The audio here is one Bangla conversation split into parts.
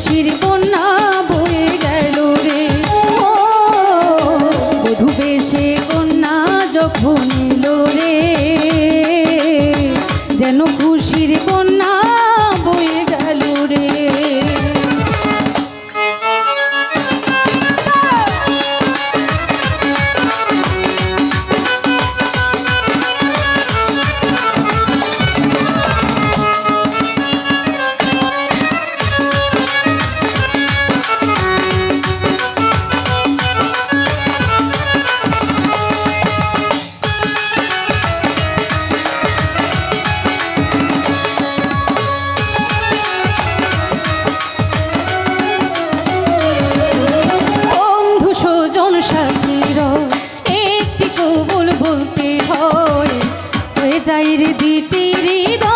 西里。বাইরে দিটি হৃদয়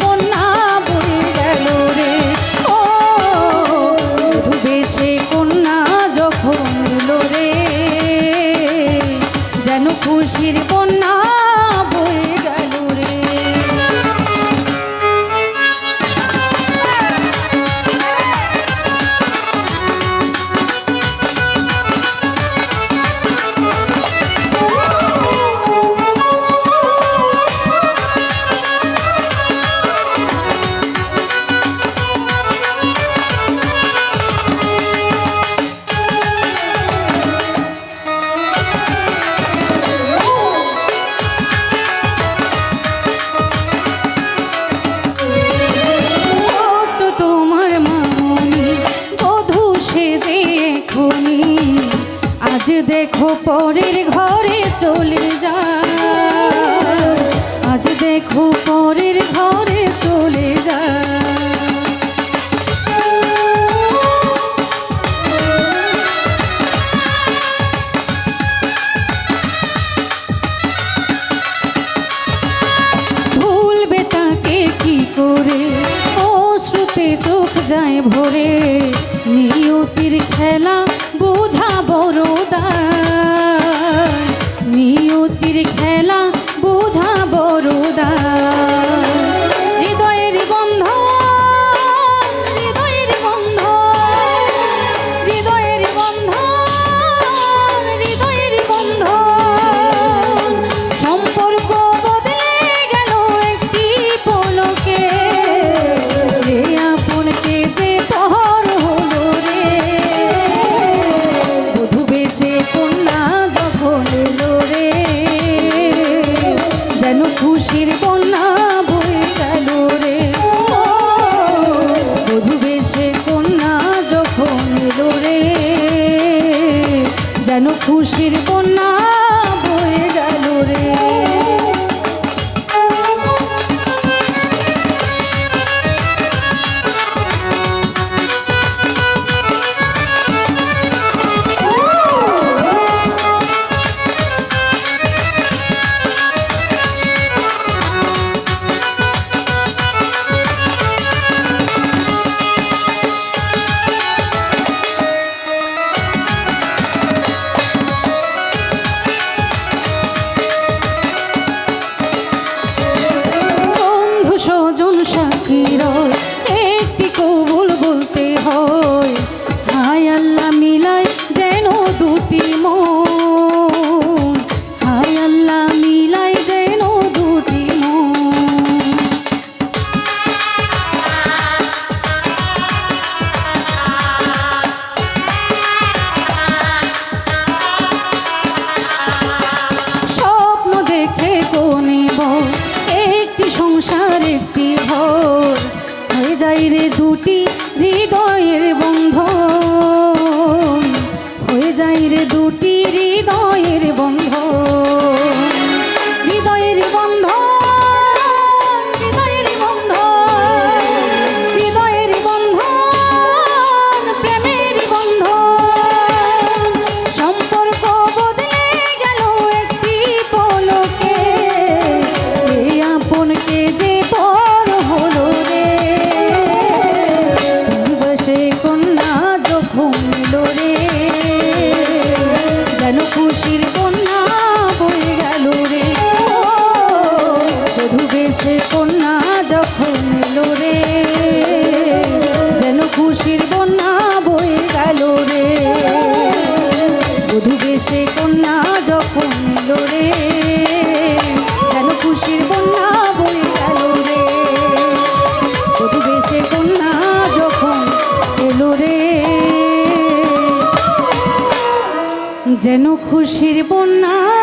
বন্যা পরের ঘরে চলে যা। আজ দেখো পরের ঘরে চলে যা। ভুলবে তাকে কি করে? ও শ্রুতে চোখ যায় ভরে। নিয়তির খেলা খুশির বন্যা